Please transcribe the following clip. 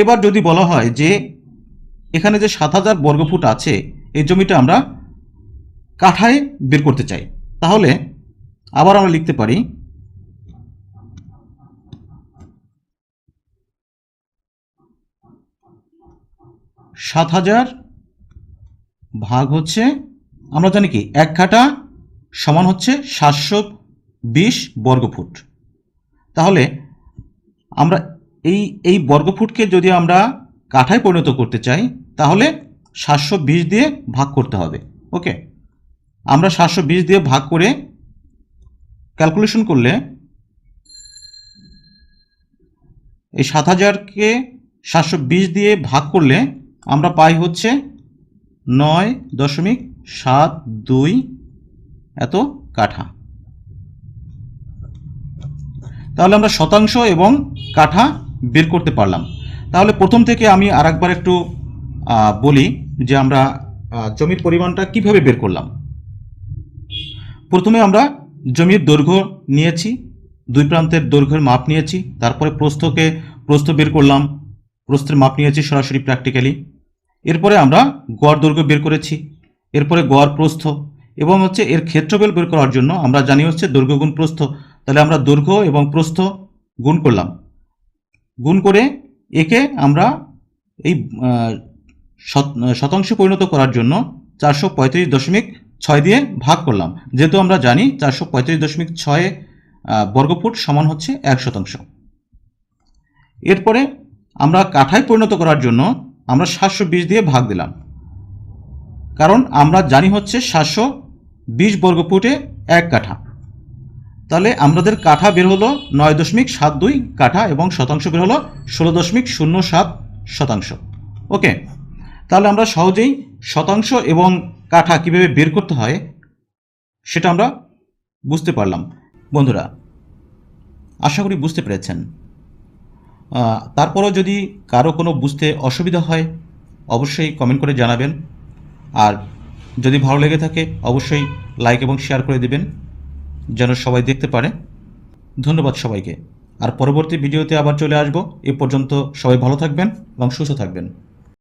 এবার যদি বলা হয় যে এখানে যে সাত হাজার বর্গফুট আছে, এই জমিটা আমরা কাঠায় বের করতে চাই, তাহলে আবার আমরা লিখতে পারি সাত হাজার ভাগ হচ্ছে, আমরা জানি কি, এক কাঠা সমান হচ্ছে সাতশো বিশ বর্গফুট। তাহলে আমরা এই এই বর্গফুটকে যদি আমরা কাঠায় পরিণত করতে চাই, তাহলে সাতশো বিশ দিয়ে ভাগ করতে হবে, ওকে? আমরা সাতশো বিশ দিয়ে ভাগ করে ক্যালকুলেশন করলে এই সাত হাজারকে সাতশো বিশ দিয়ে ভাগ করলে আমরা পাই হচ্ছে নয় দশমিক সাত দুই এত কাঠা। তাহলে আমরা শতাংশ এবং কাঠা বের করতে পারলাম। তাহলে প্রথম থেকে আমি আরেকবার একটু বলি যে আমরা জমির পরিমাণটা কীভাবে বের করলাম। প্রথমে আমরা জমির দৈর্ঘ্য নিয়েছি, দুই প্রান্তের দৈর্ঘ্যের মাপ নিয়েছি, তারপরে প্রস্থকে প্রস্থ বের করলাম, প্রস্থের মাপ নিয়েছি সরাসরি প্র্যাকটিক্যালি এরপরে আমরা গড় দৈর্ঘ্য বের করেছি, এরপরে গড় প্রস্থ এবং হচ্ছে এর ক্ষেত্রফল বের করার জন্য আমরা জানি হচ্ছে দৈর্ঘ্য গুণ প্রস্থ। তাহলে আমরা দৈর্ঘ্য এবং প্রস্থ গুণ করলাম। গুণ করে একে আমরা এই শতাংশে পরিণত করার জন্য চারশো পঁয়ত্রিশ দশমিক ছয় দিয়ে ভাগ করলাম। যেহেতু আমরা জানি চারশো পঁয়ত্রিশ দশমিক ছয় বর্গফুট সমান হচ্ছে এক শতাংশ। এরপরে আমরা কাঠায় পরিণত করার জন্য আমরা সাতশো বিশ দিয়ে ভাগ দিলাম। কারণ আমরা জানি হচ্ছে সাতশো বিশ বর্গফুটে এক কাঠা। তাহলে আমাদের কাঠা বের হলো নয় দশমিক সাত দুই কাঠা এবং শতাংশ বের হলো ষোলো দশমিক শূন্য সাত শতাংশ। ওকে, তাহলে আমরা সহজেই শতাংশ এবং কাঠা কীভাবে বের করতে হয় সেটা আমরা বুঝতে পারলাম। বন্ধুরা, আশা করি বুঝতে পেরেছেন। তারপরেও যদি কারও কোনো বুঝতে অসুবিধা হয়, অবশ্যই কমেন্ট করে জানাবেন। আর যদি ভালো লেগে থাকে, অবশ্যই লাইক এবং শেয়ার করে দিবেন। যেন সবাই দেখতে পারে। ধন্যবাদ সবাইকে। আর পরবর্তী ভিডিওতে আবার চলে আসব। এ পর্যন্ত সবাই ভালো থাকবেন এবং সুস্থ থাকবেন।